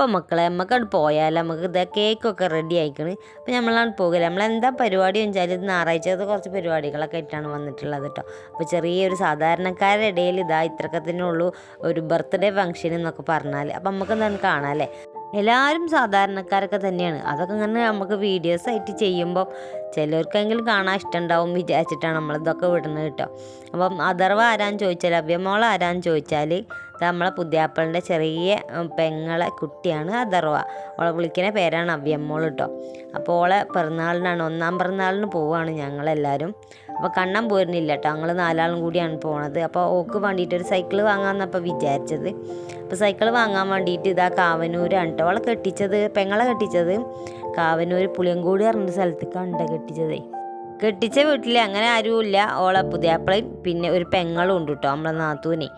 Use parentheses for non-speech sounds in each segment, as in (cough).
അപ്പം മക്കളെ നമുക്കവിടെ പോയാൽ നമുക്ക് ഇതാ കേക്കൊക്കെ റെഡി ആയിക്കണ്. അപ്പം നമ്മളാണ് പോകില്ല? നമ്മളെന്താ പരിപാടി വെച്ചാൽ ഇത് ഞായറാഴ്ചത്തെ കുറച്ച് പരിപാടികളൊക്കെ ആയിട്ടാണ് വന്നിട്ടുള്ളത് കേട്ടോ അപ്പോൾ ചെറിയൊരു സാധാരണക്കാരുടെ ഇടയിൽ ഇതാ ഇത്രക്കത്തിനേ ഉള്ളൂ ഒരു ബർത്ത്ഡേ ഫംഗ്ഷൻ എന്നൊക്കെ പറഞ്ഞാൽ അപ്പം നമുക്ക് എന്താണ് കാണാം അല്ലേ? എല്ലാവരും സാധാരണക്കാരൊക്കെ തന്നെയാണ്. അതൊക്കെ ഇങ്ങനെ നമുക്ക് വീഡിയോസ് ആയിട്ട് ചെയ്യുമ്പോൾ ചിലർക്കെങ്കിലും കാണാൻ ഇഷ്ടമുണ്ടാവും വിചാരിച്ചിട്ടാണ് നമ്മളിതൊക്കെ വിടുന്നത് കേട്ടോ അപ്പം അഥർവ ആരാന്ന് ചോദിച്ചാൽ അഭ്യമോൾ ആരാന്ന് ചോദിച്ചാൽ നമ്മളെ പുതിയാപ്പളിന്റെ ചെറിയ പെങ്ങളെ കുട്ടിയാണ് അതർവ ഓളെ വിളിക്കുന്ന പേരാണ് അവ്യമ്മോൾ കേട്ടോ അപ്പോൾ ഓളെ പിറന്നാളിനാണ് ഒന്നാം പിറന്നാളിന് പോവുകയാണ് ഞങ്ങളെല്ലാവരും അപ്പോൾ കണ്ണം പോരുന്നില്ല കേട്ടോ ഞങ്ങൾ നാലാളും കൂടിയാണ് പോണത്. അപ്പോൾ ഓക്ക് വേണ്ടിയിട്ട് ഒരു സൈക്കിൾ വാങ്ങാമെന്നപ്പോൾ വിചാരിച്ചത്. അപ്പോൾ സൈക്കിൾ വാങ്ങാൻ വേണ്ടിയിട്ട് ഇതാ കാവനൂരാണ് കേട്ടോ അവളെ കെട്ടിച്ചത് പെങ്ങളെ കെട്ടിച്ചത് കാവനൂർ പുളിയങ്കോട് പറഞ്ഞ സ്ഥലത്തേക്കാണ് കെട്ടിച്ചതേ. കെട്ടിച്ച വീട്ടിൽ അങ്ങനെ ആരുമില്ല ഓളെ പുതിയാപ്പിളയും പിന്നെ ഒരു പെങ്ങളും ഉണ്ട് കേട്ടോ നമ്മളെ നാത്തൂനെ.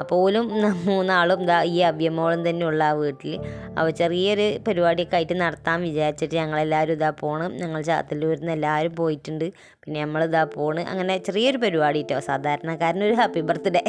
അപ്പോൾ ഓലും മൂന്നാളും ഇതാ ഈ അഭ്യമോളം ഉള്ള ആ വീട്ടിൽ. അവ ചെറിയൊരു പരിപാടിയൊക്കെ ആയിട്ട് നടത്താൻ വിചാരിച്ചിട്ട് ഞങ്ങളെല്ലാവരും ഇതാ പോകണം ഞങ്ങൾ ചാത്തല്ലൂരിൽ നിന്ന് എല്ലാവരും പോയിട്ടുണ്ട്. പിന്നെ നമ്മളിതാ പോണ്. അങ്ങനെ ചെറിയൊരു പരിപാടി കേട്ടോ സാധാരണക്കാരനൊരു ഹാപ്പി ബർത്ത്ഡേ.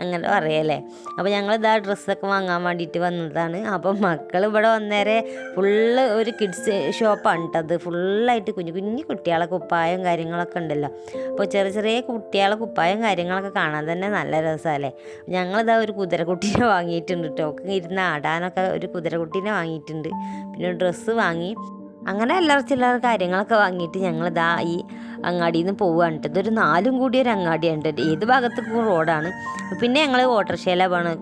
അങ്ങനെ പറയല്ലേ. അപ്പോൾ ഞങ്ങളിതാ ഡ്രസ്സൊക്കെ വാങ്ങാൻ വേണ്ടിയിട്ട് വന്നതാണ്. അപ്പം മക്കൾ ഇവിടെ വന്നേരെ ഫുള്ള് ഒരു കിഡ്സ് ഷോപ്പാണ് കേട്ടത് ഫുള്ളായിട്ട് കുഞ്ഞു കുഞ്ഞു കുട്ടികളെ കുപ്പായം കാര്യങ്ങളൊക്കെ ഉണ്ടല്ലോ. അപ്പോൾ ചെറിയ ചെറിയ കുട്ടികളെ കുപ്പായം കാര്യങ്ങളൊക്കെ കാണാൻ തന്നെ നല്ല രസമല്ലേ. ഞങ്ങളിതാ ഒരു കുതിരക്കുട്ടീനെ വാങ്ങിയിട്ടുണ്ട് കേട്ടോ ഇരുന്ന് ആടാനൊക്കെ ഒരു കുതിരക്കുട്ടീനെ വാങ്ങിയിട്ടുണ്ട്. പിന്നെ ഡ്രസ്സ് വാങ്ങി. അങ്ങനെ എല്ലാ ചില്ലറ കാര്യങ്ങളൊക്കെ വാങ്ങിയിട്ട് ഞങ്ങളിതാ ഈ അങ്ങാടിയിൽ നിന്ന് പോവുകയാണ്. ഇതൊരു നാലും കൂടി ഒരു അങ്ങാടിയാണ് ട്ടോ. ഏത് ഭാഗത്തേക്കും റോഡാണ്. പിന്നെ ഞങ്ങൾ ഓട്ടോറിക്ഷയിലാണ്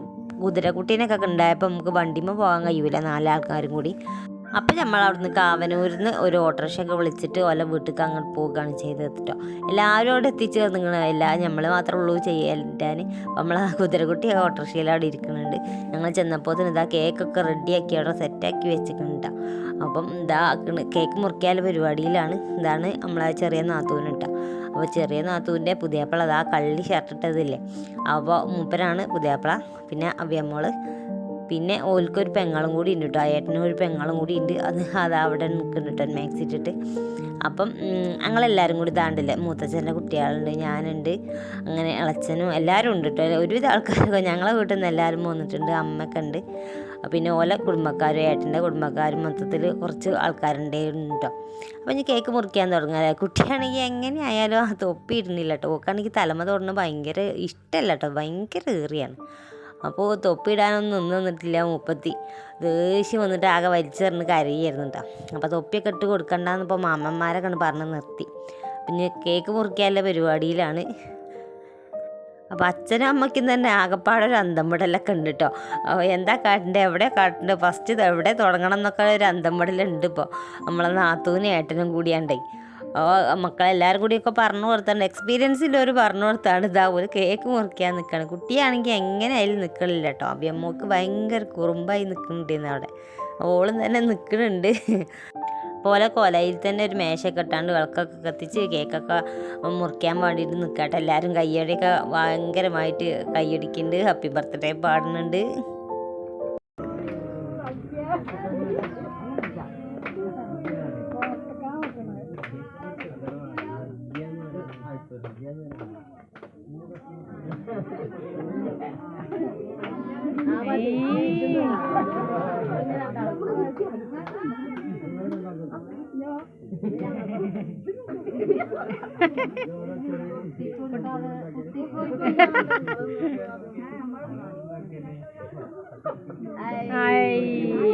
കുതിരക്കുട്ടീനൊക്കെ ഉണ്ടായപ്പോൾ നമുക്ക് വണ്ടിമ്മ പോകാൻ കഴിയൂല. നാലാൾക്കാരും കൂടി. അപ്പം നമ്മൾ അവിടുന്ന് കാവനൂരിൽ നിന്ന് ഒരു ഓട്ടോറിക്ഷയൊക്കെ വിളിച്ചിട്ട് ഓല വീട്ടിലേക്ക് അങ്ങോട്ട് പോവുകയാണ് ചെയ്തത് കേട്ടോ എല്ലാവരും അവിടെ എത്തിച്ച് നിങ്ങൾ എല്ലാ നമ്മൾ മാത്രമേ ഉള്ളൂ ചെയ്യാൻ നമ്മൾ ആ കുതിരക്കുട്ടി ഓട്ടോറിക്ഷയിൽ അവിടെ ഇരിക്കുന്നുണ്ട് ഞങ്ങൾ ചെന്നപ്പോൾ തന്നെ ഇതാ കേക്കൊക്കെ റെഡിയാക്കി അവിടെ സെറ്റാക്കി വെച്ചിട്ടുണ്ട് അപ്പം ഇതാ കേക്ക് മുറിക്കാൻ പരിപാടിയിലാണ്. ഇതാണ് നമ്മളെ ചെറിയ നാത്തൂന് കേട്ടോ അപ്പോൾ ചെറിയ നാത്തൂന്റെ പുതിയപ്പള അതാ കള്ളി ഷർട്ട് ഇട്ടതില്ലേ അപ്പോൾ മൂപ്പരാണ് പുതിയപ്പള പിന്നെ അവ്യമ്മോൾ. പിന്നെ ഓൽക്കൊരു പെങ്ങളും കൂടി ഉണ്ട് കേട്ടോ ഏട്ടനും ഒരു പെങ്ങളും കൂടി ഉണ്ട്. അത് അത് അവിടെ നിൽക്കുന്നുണ്ട് കേട്ടോ മാക്സ് ഇട്ടിട്ട്. അപ്പം ഞങ്ങളെല്ലാവരും കൂടി താണ്ടില്ലേ മൂത്തച്ഛന്റെ കുട്ടികളുണ്ട് ഞാനുണ്ട് അങ്ങനെ ഇളച്ചനും എല്ലാവരും ഉണ്ട് കേട്ടോ ഒരുവിധ ആൾക്കാരൊക്കെ ഞങ്ങളെ വീട്ടിൽ നിന്ന് എല്ലാവരും വന്നിട്ടുണ്ട് അമ്മയൊക്കെ ഉണ്ട്. പിന്നെ ഓല കുടുംബക്കാരും ഏട്ടന്റെ കുടുംബക്കാരും മൊത്തത്തിൽ കുറച്ച് ആൾക്കാരുണ്ടായിരുന്നു കേട്ടോ അപ്പം ഞാൻ കേക്ക് മുറിക്കാൻ തുടങ്ങാല്ലേ കുട്ടിയാണെങ്കിൽ എങ്ങനെയായാലും തൊപ്പി ഇടുന്നില്ല കേട്ടോ ഓക്കാണെങ്കിൽ തലമ തൊടുന്നത് ഭയങ്കര ഇഷ്ടമല്ല കേട്ടോ ഭയങ്കര ഏറിയാണ്. അപ്പോൾ തൊപ്പിയിടാനൊന്നും നിന്ന് നിന്നിട്ടില്ല മുപ്പത്തി ദേഷ്യം വന്നിട്ട് ആകെ വലിച്ചെറിഞ്ഞ് കരയായിരുന്നു കേട്ടോ അപ്പോൾ തൊപ്പിയൊക്കെ ഇട്ട് കൊടുക്കണ്ടെന്ന് ഇപ്പോൾ മാമന്മാരൊക്കെ കണ്ട് പറഞ്ഞ് നിർത്തി. പിന്നെ കേക്ക് മുറിക്കാനുള്ള പരിപാടിയിലാണ്. അപ്പോൾ അച്ഛനും അമ്മയ്ക്കും തന്നെ ആകെപ്പാടെ ഒരു അന്തംവിടലൊക്കെ ഉണ്ട് കേട്ടോ എന്താ കാട്ടിന്റെ എവിടെ കാട്ടിന്റെ ഫസ്റ്റ് എവിടെ തുടങ്ങണം എന്നൊക്കെ ഒരു അന്തംവിടലുണ്ട് ഇപ്പോൾ നമ്മളെ നാത്തൂനും ഏട്ടനും കൂടിയാണ്ടേ. മക്കളെല്ലാവരും ഒക്കെ പറഞ്ഞു കൊടുത്താണ്. എക്സ്പീരിയൻസിൽ ഒരു പറഞ്ഞു കൊടുത്താണ്. ഇതാ ഒരു കേക്ക് മുറിക്കാൻ നിൽക്കുകയാണ് കുട്ടിയാണെങ്കിൽ എങ്ങനെ അതിൽ നിൽക്കണില്ല കേട്ടോ അഭിയമ്മക്ക് ഭയങ്കര കുറുമ്പായി നിൽക്കുന്നുണ്ടെന്ന് അവിടെ. ഓളും തന്നെ നിൽക്കുന്നുണ്ട് പോലെ കൊലയിൽ തന്നെ ഒരു മേശയൊക്കെ ഇട്ടാണ്ട് വിളക്കൊക്കെ കത്തിച്ച് കേക്കൊക്കെ മുറിക്കാൻ വേണ്ടിയിട്ട് നിൽക്കട്ടെ എല്ലാവരും കയ്യടിയൊക്കെ ഭയങ്കരമായിട്ട് കയ്യടിക്കുന്നുണ്ട് ഹാപ്പി ബർത്ത്ഡേ പാടുന്നുണ്ട്.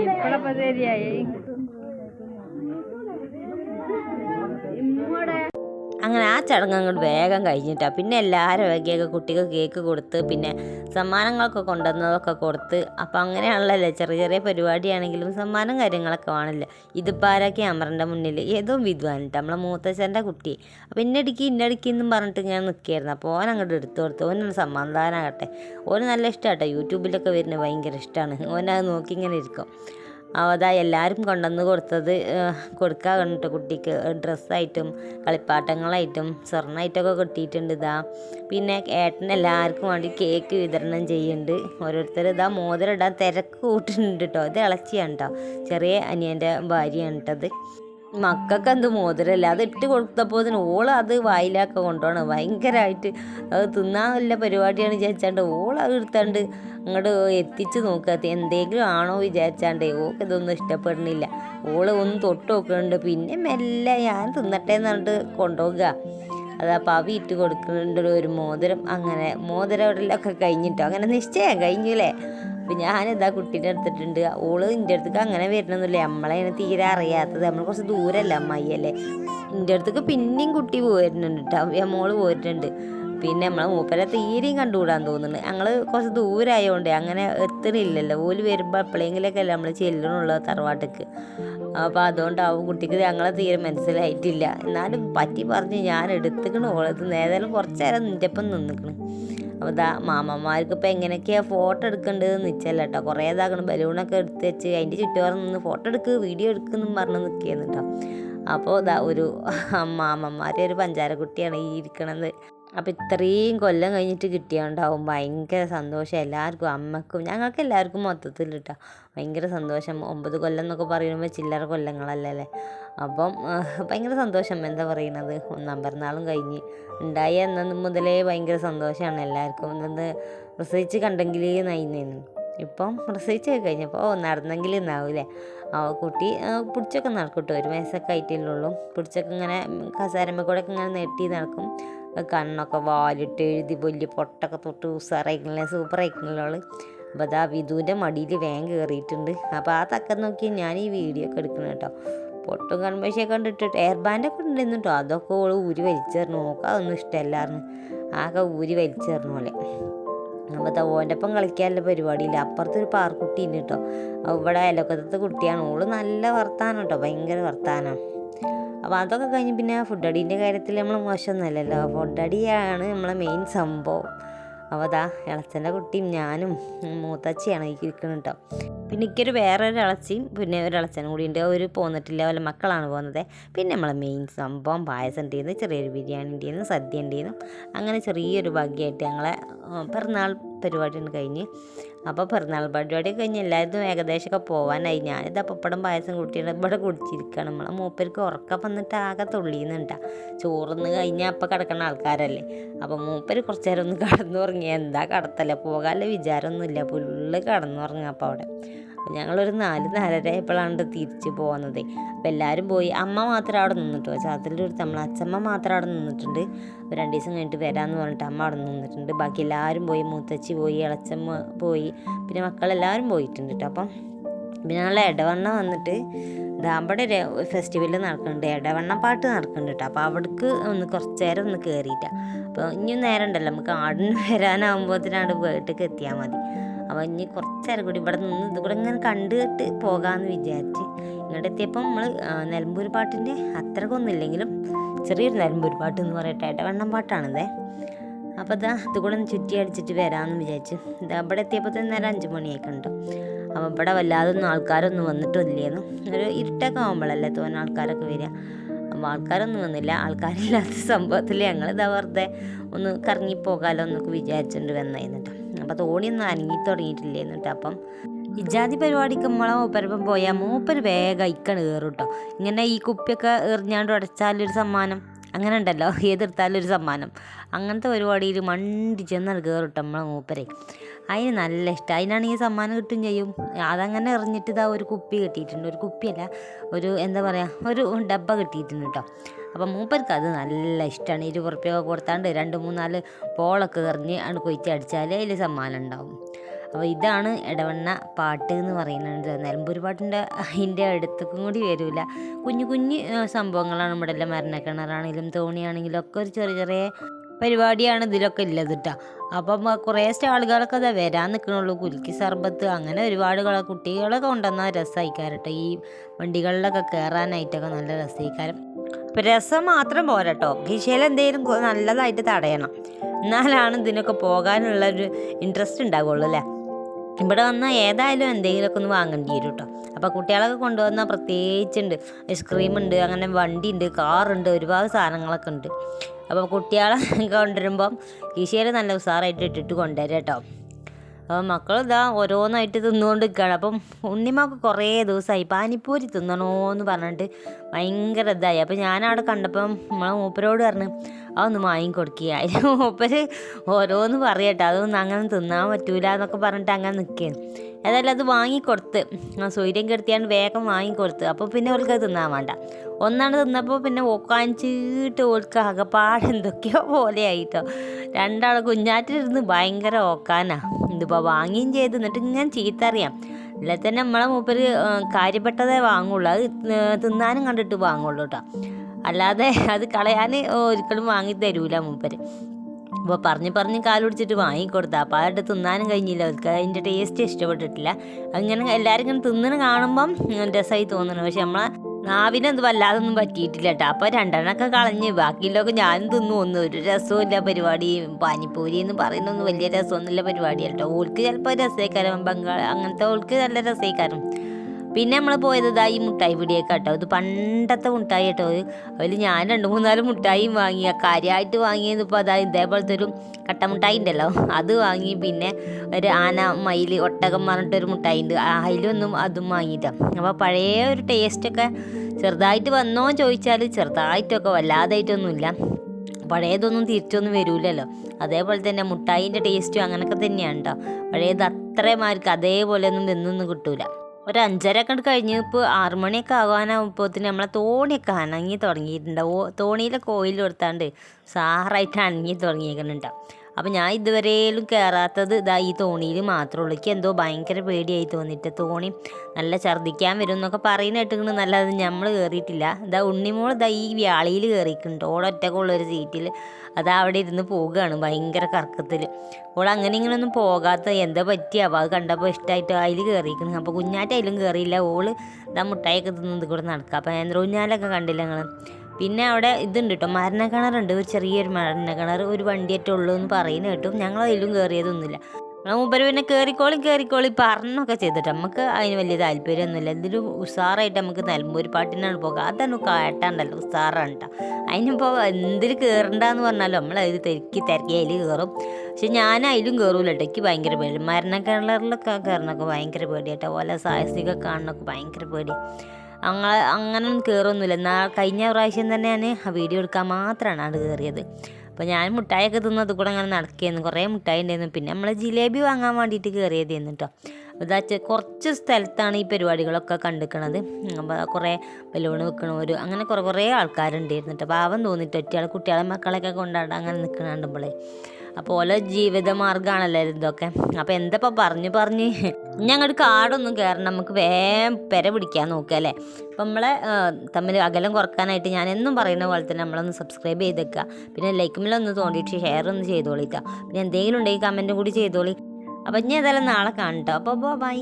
ഇപ്പഴപ്പോ ശരിയായി അങ്ങനെ ആ ചടങ്ങ് അങ്ങോട്ട് വേഗം കഴിഞ്ഞിട്ടാണ് പിന്നെ എല്ലാവരും വകയൊക്കെ കുട്ടിക്ക് കേക്ക് കൊടുത്ത് പിന്നെ സമ്മാനങ്ങളൊക്കെ കൊണ്ടുവന്നതൊക്കെ കൊടുത്ത്. അപ്പം അങ്ങനെയാണല്ലോ ചെറിയ ചെറിയ പരിപാടിയാണെങ്കിലും സമ്മാനം കാര്യങ്ങളൊക്കെ ആണല്ലോ ഇതിപ്പോൾ ആരൊക്കെ ക്യാമറന്റെ മുന്നിൽ ഏതോ വിദ്വാനിട്ട് നമ്മളെ മൂത്തച്ഛന്റെ കുട്ടി. അപ്പോൾ ഇന്നടിക്ക് ഇന്നടിക്ക് എന്നും പറഞ്ഞിട്ട് ഞാൻ നിൽക്കുകയായിരുന്നു. അപ്പോൾ ഓൻ അങ്ങോട്ട് എടുത്തു കൊടുത്തു. ഓനൊരു സമാധാനമാകട്ടെ ഓന് നല്ല ഇഷ്ടമാട്ടോ യൂട്യൂബിലൊക്കെ വരുന്നത് ഭയങ്കര ഇഷ്ടമാണ് ഓനത് നോക്കി ഇങ്ങനെ ഇരിക്കും. അതാ എല്ലാവരും കൊണ്ടുവന്ന് കൊടുത്തത് കൊടുക്കാൻ കണ്ടിട്ട് കുട്ടിക്ക്. ഡ്രസ്സായിട്ടും കളിപ്പാട്ടങ്ങളായിട്ടും സ്വർണമായിട്ടൊക്കെ കിട്ടിയിട്ടുണ്ട് ഇതാ പിന്നെ ഏട്ടൻ എല്ലാവർക്കും വേണ്ടി കേക്ക് വിതരണം ചെയ്യുന്നുണ്ട്. ഓരോരുത്തർ ഇതാ മോതിരം ഇടാൻ തിരക്ക് കൂട്ടുന്നുണ്ട് കേട്ടോ ഇത് ഇളച്ചിയാണ് കേട്ടോ ചെറിയ അനിയന്റെ ഭാര്യയാണ് കേട്ടത് മക്കൾക്ക് എന്ത് മോതിരല്ല? അത് ഇട്ട് കൊടുത്തപ്പോൾ ഓൾ അത് വായിലാക്ക കൊണ്ടുപോകണം ഭയങ്കരമായിട്ട് അത് തിന്നാൻ നല്ല പരിപാടിയാണ് വിചാരിച്ചാണ്ട് ഓൾ അത് എടുത്താണ്ട് അങ്ങോട്ട് എത്തിച്ച് നോക്കുക എന്തെങ്കിലും ആണോ വിചാരിച്ചാണ്ട് ഓക്ക് ഇതൊന്നും ഇഷ്ടപ്പെടുന്നില്ല. ഓൾ ഒന്ന് തൊട്ട് നോക്കുന്നുണ്ട്. പിന്നെ മെല്ലെ ഞാൻ തിന്നട്ടെ എന്ന് പറഞ്ഞിട്ട് കൊണ്ടുപോകുക അതാ അവ ഇട്ട് കൊടുക്കുന്നുണ്ട് ഒരു മോതിരം. അങ്ങനെ മോതിരം ഇടലൊക്കെ കഴിഞ്ഞിട്ടോ? അങ്ങനെ നിശ്ചയം കഴിഞ്ഞില്ലേ അപ്പം ഇതാ കുട്ടീനെ എടുത്തിട്ടുണ്ട്. ഓൾ എന്റെ അടുത്തേക്ക് അങ്ങനെ വരണമെന്നില്ല നമ്മളെ അതിനെ തീരെ അറിയാത്തത്. നമ്മൾ കുറച്ച് ദൂരമല്ല അമ്മായിയല്ലേ? എന്റെ അടുത്തേക്ക് പിന്നെയും കുട്ടി പോയിട്ടുണ്ട് കേട്ടോ മോൾ പോയിട്ടുണ്ട് പിന്നെ നമ്മളെ മൂപ്പരെ തീരെയും കണ്ടുകൂടാൻ തോന്നുന്നുണ്ട്. ഞങ്ങൾ കുറച്ച് ദൂരമായതുകൊണ്ട് അങ്ങനെ എത്തണില്ലല്ലോ. ഓൽ വരുമ്പോൾ എപ്പോഴെങ്കിലൊക്കെ അല്ലേ നമ്മൾ ചെല്ലണുള്ളൂ തറവാട്ടിക്ക്. അപ്പോൾ അതുകൊണ്ടാവും കുട്ടിക്ക് ഞങ്ങളെ തീരെ മനസ്സിലായിട്ടില്ല. എന്നാലും പറ്റി പറഞ്ഞ് ഞാൻ എടുത്തുക്കണു. ഓളത് നേരം കുറച്ച് നേരം നിന്റെ ഒപ്പം നിന്നിക്കണ്. അപ്പോൾ ഇതാ മാമന്മാർക്ക് ഇപ്പോൾ എങ്ങനെയൊക്കെയാണ് ഫോട്ടോ എടുക്കേണ്ടതെന്ന് വെച്ചാൽ കേട്ടോ കുറേ ഇതാക്കണം ബലൂണൊക്കെ എടുത്ത് വെച്ച് അതിന്റെ ചുറ്റുപാടും നിന്ന് ഫോട്ടോ എടുക്ക് വീഡിയോ എടുക്കുന്നും പറഞ്ഞ് നിൽക്കുകയെന്ന് കേട്ടോ അപ്പോൾ ഇതാ ഒരു (laughs) മാമന്മാരെ ഒരു പഞ്ചാരക്കുട്ടിയാണ് ഈ ഇരിക്കണത്. അപ്പോൾ ഇത്രയും കൊല്ലം കഴിഞ്ഞിട്ട് കിട്ടിയാണ്ടാവും. ഭയങ്കര സന്തോഷം. എല്ലാവർക്കും അമ്മക്കും ഞങ്ങൾക്ക് എല്ലാവർക്കും മൊത്തത്തിൽ കിട്ടുക ഭയങ്കര സന്തോഷം. ഒമ്പത് കൊല്ലം എന്നൊക്കെ പറയുമ്പോൾ ചില്ലറ കൊല്ലങ്ങളല്ലേ അപ്പം ഭയങ്കര സന്തോഷം. എന്താ പറയുന്നത് ഒന്നാം പിറന്നാളും കഴിഞ്ഞ് ഉണ്ടായ എന്നു മുതലേ ഭയങ്കര സന്തോഷമാണ് എല്ലാവർക്കും. എന്നത് പ്രസവിച്ച് കണ്ടെങ്കിലേ നയിന്നേന്ന് ഇപ്പം പ്രസവിച്ച് കഴിഞ്ഞപ്പോൾ നടന്നെങ്കിൽ ഉണ്ടാവില്ലേ ആ കുട്ടി പിടിച്ചൊക്കെ നടക്കും കേട്ടോ ഒരു വയസ്സൊക്കെ ആയിട്ടില്ലുള്ളൂ പിടിച്ചൊക്കെ ഇങ്ങനെ കസാരമ്മ കൂടെ ഇങ്ങനെ നെട്ടി നടക്കും. കണ്ണൊക്കെ വാലിട്ട് എഴുതി വലിയ പൊട്ടൊക്കെ തൊട്ട് ഉസാറായിക്കണല്ലേ സൂപ്പർ ആയിക്കണല്ലോ അവൾ. അപ്പോൾ അതാ വിധുവിന്റെ മടിയിൽ വേഗം കയറിയിട്ടുണ്ട് അപ്പോൾ ആ തക്ക നോക്കി ഞാൻ ഈ വീഡിയോ ഒക്കെ എടുക്കണം കേട്ടോ പൊട്ടും കൺപേശയൊക്കെ കണ്ടിട്ട് എയർ ബാൻഡൊക്കെ ഉണ്ടായിരുന്നു കേട്ടോ അതൊക്കെ ഓൾ ഊരി വലിച്ചേർന്നു. നോക്കാം അതൊന്നും ഇഷ്ടമല്ലായിരുന്നു ആകെ ഊരി വലിച്ചേർന്നു പോലെ അപ്പോൾ ദാ ഓന്റെ ഒപ്പം കളിക്കാനുള്ള പരിപാടിയില്ല. അപ്പുറത്തൊരു പാർക്കുട്ടി ഉണ്ട് കേട്ടോ ഇവിടെ കുട്ടിയാണ്. ഓൾ നല്ല വർത്താനം കേട്ടോ ഭയങ്കര വർത്താനം. അപ്പോൾ അതൊക്കെ കഴിഞ്ഞ് പിന്നെ ഫുഡ് അടീന്റെ കാര്യത്തിൽ നമ്മൾ മോശമൊന്നുമല്ലല്ലോ. ഫുഡ് അടിയാണ് നമ്മളെ മെയിൻ സംഭവം. അപ്പോൾ അതാ ഇളച്ചന്റെ കുട്ടിയും ഞാനും മൂത്തച്ചിയാണ് ഇരിക്കുന്നത് കേട്ടോ. പിന്നെ എനിക്കൊരു വേറൊരു ഇളച്ചിയും പിന്നെ ഒരു ഇളച്ചനും കൂടി ഉണ്ട്. അവർ പോന്നിട്ടില്ല. അവരുടെ മക്കളാണ് പോകുന്നത്. പിന്നെ നമ്മളെ മെയിൻ സംഭവം പായസം ഉണ്ടായിരുന്നു ചെറിയൊരു ബിരിയാണി ഉണ്ടായിരുന്നു സദ്യ ഉണ്ടായിരുന്നു അങ്ങനെ ചെറിയൊരു ഭാഗ്യമായിട്ട് ഞങ്ങളെ പിറന്നാൾ പരിപാടി കഴിഞ്ഞ്. അപ്പോൾ പിറന്നാൾ പരിപാടി കഴിഞ്ഞ് എല്ലാവരും ഏകദേശമൊക്കെ പോകാനായി ഞാനിത് അപ്പപ്പടം പായസം കുട്ടിയുടെ ഇവിടെ കുടിച്ചിരിക്കുകയാണ് നമ്മളെ മൂപ്പർക്ക് ഉറക്കം വന്നിട്ട് ആകെ തുള്ളിയുന്നുണ്ടാ ചോറുന്ന് കഴിഞ്ഞാൽ അപ്പം കിടക്കുന്ന ആൾക്കാരല്ലേ. അപ്പോൾ മൂപ്പര് കുറച്ച് നേരം ഒന്ന് കടന്നുറങ്ങി എന്താ കടത്തല്ല പോകാനുള്ള വിചാരമൊന്നുമില്ല. ഫുള്ള് കടന്നുറങ്ങുക അപ്പോൾ അവിടെ. അപ്പോൾ ഞങ്ങളൊരു നാല് നാലര ആയപ്പോഴാണ് തിരിച്ച് പോകുന്നത് അപ്പോൾ എല്ലാവരും പോയി. അമ്മ മാത്രം അവിടെ നിന്നിട്ട്? ചാത്തിന്റെ ഒരു നമ്മൾ അച്ഛമ്മ മാത്രം അവിടെ നിന്നിട്ടുണ്ട്. രണ്ട് ദിവസം കഴിഞ്ഞിട്ട് വരാമെന്ന് പറഞ്ഞിട്ട് അമ്മ അവിടെ നിന്നിട്ടുണ്ട്. ബാക്കി എല്ലാവരും പോയി. മൂത്തച്ചി പോയി ഇളച്ചമ്മ പോയി. പിന്നെ മക്കളെല്ലാവരും പോയിട്ടുണ്ട് കേട്ടോ അപ്പം പിന്നെ ഞങ്ങളെ ഇടവണ്ണ വന്നിട്ട് ദാമ്പടെ ഒരു ഫെസ്റ്റിവൽ നടക്കുന്നുണ്ട്. ഇടവണ്ണ പാട്ട് നടക്കുന്നുണ്ട് കേട്ടോ അപ്പോൾ അവിടേക്ക് ഒന്ന് കുറച്ച് നേരം ഒന്ന് കയറിയിട്ടാണ് അപ്പോൾ ഇനിയും നേരം ഉണ്ടല്ലോ. നമുക്ക് ആടിന് വരാനാകുമ്പോഴത്തേനാണ് വീട്ടിലേക്ക് എത്തിയാൽ മതി. അപ്പോൾ ഇനി കുറച്ച് നേരം കൂടി ഇവിടെ നിന്ന് ഇത് കൂടെ ഇങ്ങനെ കണ്ടിട്ട് പോകാമെന്ന് വിചാരിച്ച് ഇങ്ങോട്ട് എത്തിയപ്പോൾ നമ്മൾ നിലമ്പൂർ പാട്ടിന്റെ അത്രക്കൊന്നും ഇല്ലെങ്കിലും ചെറിയൊരു നിലമ്പൂർ പാട്ട് എന്ന് പറയട്ടെ ഇടവണ്ണം പാട്ടാണിതേ. അപ്പോൾ ഇതാ ഇത് കൂടെ ഒന്ന് ചുറ്റി അടിച്ചിട്ട് വരാമെന്ന് വിചാരിച്ചു ഇത് അവിടെ എത്തിയപ്പോൾ തന്നെ നേരം അഞ്ച് മണിയൊക്കെ അപ്പോൾ ഇവിടെ വല്ലാതൊന്നും ആൾക്കാരൊന്നും വന്നിട്ടില്ലേന്നു ഒരു ഇരുട്ടൊക്കെ ആകുമ്പോഴല്ലേ തോന്നുന്ന ആൾക്കാരൊക്കെ വരിക. അപ്പോൾ ആൾക്കാരൊന്നും വന്നില്ല ആൾക്കാരില്ലാത്ത സംഭവത്തിൽ ഞങ്ങൾ ഇതാ വെറുതെ ഒന്ന് കറങ്ങിപ്പോകാലോ എന്നൊക്കെ വിചാരിച്ചിട്ടുണ്ട് വന്നായിരുന്നിട്ട് അപ്പോൾ തോണിയൊന്നും അനങ്ങി തുടങ്ങിയിട്ടില്ലേ കേട്ടോ. അപ്പം ഇജാതി പരിപാടിക്ക് നമ്മളെ മൂപ്പരപ്പം പോയാൽ മൂപ്പര് വേഗം അയക്കണ് കയറും കേട്ടോ ഇങ്ങനെ ഈ കുപ്പിയൊക്കെ എറിഞ്ഞാണ്ട് ഉടച്ചാലൊരു സമ്മാനം. അങ്ങനെ ഉണ്ടല്ലോ ഏതെടുത്താലും ഒരു സമ്മാനം. അങ്ങനത്തെ പരിപാടിയിൽ മണ്ടി ചെന്നാൽ കയറും കേട്ടോ നമ്മളെ മൂപ്പരെ. അതിന് നല്ല ഇഷ്ടം. അതിനാണെങ്കിൽ സമ്മാനം കിട്ടും ചെയ്യും. അതങ്ങനെ എറിഞ്ഞിട്ട് ഇതാ ഒരു കുപ്പി കിട്ടിയിട്ടുണ്ട്. ഒരു കുപ്പിയല്ല ഒരു എന്താ പറയുക ഒരു ഡബ്ബ കിട്ടിയിട്ടുണ്ട് കേട്ടോ. അപ്പം മൂപ്പർക്ക് അത് നല്ല ഇഷ്ടമാണ് ഇരുപത് റുപ്യൊക്കെ കൊടുത്താണ്ട് രണ്ട് മൂന്നാൽ പോളൊക്കെ എറിഞ്ഞ് ആണ് കൊയ്ത്തി അടിച്ചാലേ അതിൽ സമ്മാനം ഉണ്ടാവും. അപ്പോൾ ഇതാണ് ഇടവണ്ണ പാട്ട് എന്ന് പറയുന്നത്. നിലമ്പൂർ പാട്ടിന്റെ അതിന്റെ അടുത്തേക്കും കൂടി വരില്ല കുഞ്ഞു കുഞ്ഞു സംഭവങ്ങളാണ് ഇവിടെ എല്ലാം മരണക്കിണറാണെങ്കിലും തോണിയാണെങ്കിലും ഒക്കെ ഒരു ചെറിയ ചെറിയ പരിപാടിയാണ് ഇതിലൊക്കെ ഉള്ളത് കേട്ടോ അപ്പം കുറേ സ്റ്റാളുകളൊക്കെ അതാ വരാൻ നിൽക്കണുള്ളൂ കുലുക്കി സർബത്ത് അങ്ങനെ ഒരുപാട് കള കുട്ടികളൊക്കെ കൊണ്ടുവന്നാൽ രസമായിക്കാരട്ടോ ഈ വണ്ടികളിലൊക്കെ കയറാനായിട്ടൊക്കെ നല്ല രസമായിക്കാരം രസം മാത്രം പോരട്ടോ. കീശയിൽ എന്തെങ്കിലും നല്ലതായിട്ട് തടയണം. എന്നാലാണ് ഇതിനൊക്കെ പോകാനുള്ള ഒരു ഇൻട്രസ്റ്റ് ഉണ്ടാവുള്ളൂ അല്ലേ? ഇവിടെ വന്നാൽ ഏതായാലും എന്തെങ്കിലുമൊക്കെ ഒന്ന് വാങ്ങേണ്ടി വരും കേട്ടോ അപ്പോൾ കുട്ടികളൊക്കെ കൊണ്ടുവന്നാൽ പ്രത്യേകിച്ചുണ്ട്. ഐസ്ക്രീം ഉണ്ട് അങ്ങനെ വണ്ടി ഉണ്ട് കാറുണ്ട് ഒരുപാട് സാധനങ്ങളൊക്കെ ഉണ്ട്. അപ്പോൾ കുട്ടികളെ (laughs) കൊണ്ടുവരുമ്പം കീശയിൽ നല്ല ഉസാറായിട്ട് ഇട്ടിട്ട് കൊണ്ടുവരാം കേട്ടോ അപ്പോൾ മക്കൾ ഇതാ ഓരോന്നായിട്ട് തിന്നുകൊണ്ട് നിൽക്കുകയാണ് അപ്പം ഉണ്ണിമാക്ക് കുറേ ദിവസമായി. പാനിപ്പൂരി തിന്നണോന്ന് പറഞ്ഞിട്ട് ഭയങ്കര ഇതായി. അപ്പോൾ ഞാനവിടെ കണ്ടപ്പം നമ്മളെ മൂപ്പരോട് പറഞ്ഞു അതൊന്ന് വാങ്ങിക്കൊടുക്കുക അതിന് മൂപ്പര് ഓരോന്ന് പറയട്ടെ. അതൊന്നും അങ്ങനെ തിന്നാൻ പറ്റൂല എന്നൊക്കെ പറഞ്ഞിട്ട് അങ്ങനെ നിൽക്കുകയാണ്. ഏതായാലും അത് വാങ്ങിക്കൊടുത്ത്. ആ സൂര്യൻ കെടുത്തിയാണ്ട് വേഗം വാങ്ങിക്കൊടുത്ത്. അപ്പോൾ പിന്നെ ഓൾക്ക് അത് തിന്നാൻ വേണ്ട. ഒന്നാണ് തിന്നപ്പോൾ പിന്നെ ഓക്കാഞ്ചിട്ട് ഓൾക്ക് അകപ്പാട് എന്തൊക്കെയോ പോലെ ആയിട്ടോ രണ്ടാൾ കുഞ്ഞാറ്റിലിരുന്ന് ഭയങ്കര ഓക്കാനാ. ഇതിപ്പോൾ വാങ്ങിയും ചെയ്ത് എന്നിട്ട് ഇങ്ങനെ ചീത്ത അറിയാം അല്ലെ തന്നെ നമ്മളെ മൂപ്പര് കാര്യപ്പെട്ടതേ വാങ്ങുള്ളൂ. അത് തിന്നാനും കണ്ടിട്ട് വാങ്ങുള്ളൂ കേട്ടോ. അല്ലാതെ അത് കളയാൻ ഒരിക്കലും വാങ്ങി തരൂല മൂപ്പര്. അപ്പോൾ പറഞ്ഞ് പറഞ്ഞ് കാലുപിടിച്ചിട്ട് വാങ്ങിക്കൊടുത്ത. അപ്പോൾ അതായിട്ട് തിന്നാനും കഴിഞ്ഞില്ല. അവർക്ക് അതിന്റെ ടേസ്റ്റ് ഇഷ്ടപ്പെട്ടിട്ടില്ല. അങ്ങനെ എല്ലാവരും ഇങ്ങനെ തിന്നണ കാണുമ്പം രസമായി തോന്നുന്നു. പക്ഷെ നമ്മളെ നാവിനത് വല്ലാതൊന്നും പറ്റിയിട്ടില്ല കേട്ടോ അപ്പോൾ രണ്ടെണ്ണമൊക്കെ കളഞ്ഞ് ബാക്കിയുള്ളതൊക്കെ ഞാനും തിന്നു. ഒന്നും ഒരു രസമില്ല പരിപാടി. പാനിപ്പൂരി എന്ന് പറയുന്നൊന്നും വലിയ രസമൊന്നുമില്ല പരിപാടി കേട്ടോ. ഓൾക്ക് ചിലപ്പോൾ രസേക്കാരം. ബംഗാൾ അങ്ങനത്തെ ഓൾക്ക് നല്ല രസേക്കാരം. പിന്നെ നമ്മൾ പോയത് ഇതാ ഈ മുട്ടായി പിടിയൊക്കെ കേട്ടോ. ഇത് പണ്ടത്തെ മുട്ടായി കേട്ടോ. അതിൽ ഞാൻ രണ്ട് മൂന്നാൽ മുട്ടായിയും വാങ്ങി. കാര്യമായിട്ട് വാങ്ങിയത് ഇപ്പോൾ അതാ ഇതേപോലത്തെ ഒരു കട്ട മുട്ടായി ഉണ്ടല്ലോ. അത് വാങ്ങി. പിന്നെ ഒരു ആന മയിൽ ഒട്ടകം പറഞ്ഞിട്ടൊരു മുട്ടായി ഉണ്ട്. അതിലൊന്നും അതും വാങ്ങിയിട്ടാണ് അപ്പോൾ പഴയ ഒരു ടേസ്റ്റൊക്കെ ചെറുതായിട്ട് വന്നോ ചോദിച്ചാൽ ചെറുതായിട്ടൊക്കെ വല്ലാതായിട്ടൊന്നുമില്ല. പഴയതൊന്നും തിരിച്ചൊന്നും വരൂലല്ലോ. അതേപോലെ തന്നെ മുട്ടായിന്റെ ടേസ്റ്റും അങ്ങനെയൊക്കെ തന്നെയാണ് കേട്ടോ പഴയത് അത്രമാർക്ക് അതേപോലെ ഒന്നും വെന്നൊന്നും കിട്ടൂല. ഒരു അഞ്ചര കഴിഞ്ഞ് ഇപ്പോൾ ആറുമണിയൊക്കെ ആകാനാകുമ്പോഴത്തേന് നമ്മളെ തോണിയൊക്കെ അനങ്ങി തുടങ്ങിയിട്ടുണ്ടാവും. തോണിയിലെ ഓയിൽ കൊടുത്താണ്ട് സാറായിട്ട് അനങ്ങി തുടങ്ങിയേക്കുന്നുണ്ട് അപ്പം ഞാൻ ഇതുവരെയും കയറാത്തത് ഇതാ ഈ തോണിയിൽ മാത്രമേ ഉള്ളൂ. എനിക്ക് എന്തോ ഭയങ്കര പേടിയായി തോന്നിയിട്ട് തോണി നല്ല ഛർദ്ദിക്കാൻ വരും എന്നൊക്കെ പറയുന്ന കേട്ടിങ്ങനെ നല്ലത് നമ്മൾ കയറിയിട്ടില്ല ഇതാ ഉണ്ണിമോൾ ഇതാ ഈ വ്യാളിയിൽ കയറിയിട്ടുണ്ട് ഓളൊറ്റക്കുള്ളൊരു സീറ്റിൽ അതാ അവിടെ ഇരുന്ന് പോവുകയാണ് ഭയങ്കര കറക്കത്തിൽ ഓൾ അങ്ങനെ ഇങ്ങനെ ഒന്നും പോകാത്ത എന്താ പറ്റിയാവോ അത് കണ്ടപ്പോൾ ഇഷ്ടമായിട്ട് അതിൽ കയറിയിരിക്കുന്നു അപ്പോൾ കുഞ്ഞാറ്റ അതിലും കയറിയില്ല ഓൾ ഇതാ മുട്ടായൊക്കെ തിന്നത് കൂടെ നടക്കുക അപ്പോൾ റോഞ്ഞാലൊക്കെ കണ്ടില്ല ഞങ്ങൾ പിന്നെ അവിടെ ഇതുണ്ട് കേട്ടോ മരണക്കിണറുണ്ട് ഒരു ചെറിയൊരു മരണക്കിണർ ഒരു വണ്ടിയേറ്റേ ഉള്ളൂ എന്ന് പറയുന്ന കേട്ടു. ഞങ്ങൾ അതിലും കയറിയതൊന്നുമില്ല നമ്മളെ മുമ്പ് പിന്നെ കയറിക്കോളി കയറിക്കോളി പറഞ്ഞൊക്കെ ചെയ്തിട്ട് നമുക്ക് അതിന് വലിയ താല്പര്യമൊന്നുമില്ല. എന്തൊരു ഉഷാറായിട്ട് നമുക്ക് നിലമ്പൂർ പാട്ടിനാണ് പോകുക അതാണ് കേട്ടാണ്ടല്ലോ. ഉഷാറാണ് കേട്ടോ അതിനിപ്പോൾ എന്തിൽ കയറണ്ടെന്ന് പറഞ്ഞാലും നമ്മൾ അതിൽ തിരക്കി തിരക്കി അതിൽ കയറും പക്ഷെ ഞാൻ അതിലും കയറൂല കേട്ടോ എനിക്ക് ഭയങ്കര പേടി. മരണക്കിണറിലൊക്കെ കയറണമൊക്കെ ഭയങ്കര പേടി കേട്ടോ ഓല സാഹസിക കാണണമൊക്കെ ഭയങ്കര പേടി. അങ്ങനെ അങ്ങനൊന്നും കയറൊന്നുമില്ല എന്നാൽ കഴിഞ്ഞ പ്രാവശ്യം തന്നെ ഞാൻ വീഡിയോ എടുക്കാൻ മാത്രമാണ് അവിടെ കയറിയത് അപ്പോൾ ഞാൻ മുട്ടായൊക്കെ തിന്നത് കൂടെ അങ്ങനെ നടക്കുകയായിരുന്നു കുറേ മുട്ടായി ഉണ്ടായിരുന്നു. പിന്നെ നമ്മൾ ജിലേബി വാങ്ങാൻ വേണ്ടിയിട്ട് കയറിയതായിരുന്നു കേട്ടോ അതാ കുറച്ച് സ്ഥലത്താണ് ഈ പരിപാടികളൊക്കെ കണ്ടിക്കണത്. അപ്പോൾ കുറേ ബലൂൺ വെക്കണവർ അങ്ങനെ കുറേ കുറേ ആൾക്കാരുണ്ടായിരുന്നു കേട്ടോ പാവം തോന്നിയിട്ട് ഒറ്റയാൾ കുട്ടികളെ മക്കളെയൊക്കെ കൊണ്ടാടാൻ അങ്ങനെ നിൽക്കണ കണ്ടുമ്പോളേ അപ്പോൾ ഓരോ ജീവിതമാർഗമാണല്ലോ ഇതൊക്കെ. അപ്പോൾ എന്തപ്പോൾ പറഞ്ഞു പറഞ്ഞ്? ഞങ്ങളുടെ കാടൊന്നും കയറണം നമുക്ക് വേഗം പെര പിടിക്കാൻ നോക്കുക അല്ലേ? അപ്പം നമ്മളെ തമ്മിൽ അകലം കുറക്കാനായിട്ട് ഞാൻ എന്നും പറയുന്ന പോലെ തന്നെ നമ്മളൊന്ന് സബ്സ്ക്രൈബ് ചെയ്തേക്കുക പിന്നെ ലൈക്കുമിലൊന്ന് തോണ്ടിയിട്ട് ഷെയർ ഒന്ന് ചെയ്തോളിക്കുക പിന്നെ എന്തെങ്കിലും ഉണ്ടെങ്കിൽ കമന്റും കൂടി ചെയ്തോളി. അപ്പം ഞാൻ ഏതായാലും നാളെ കാണട്ടോ. അപ്പോൾ ബൈ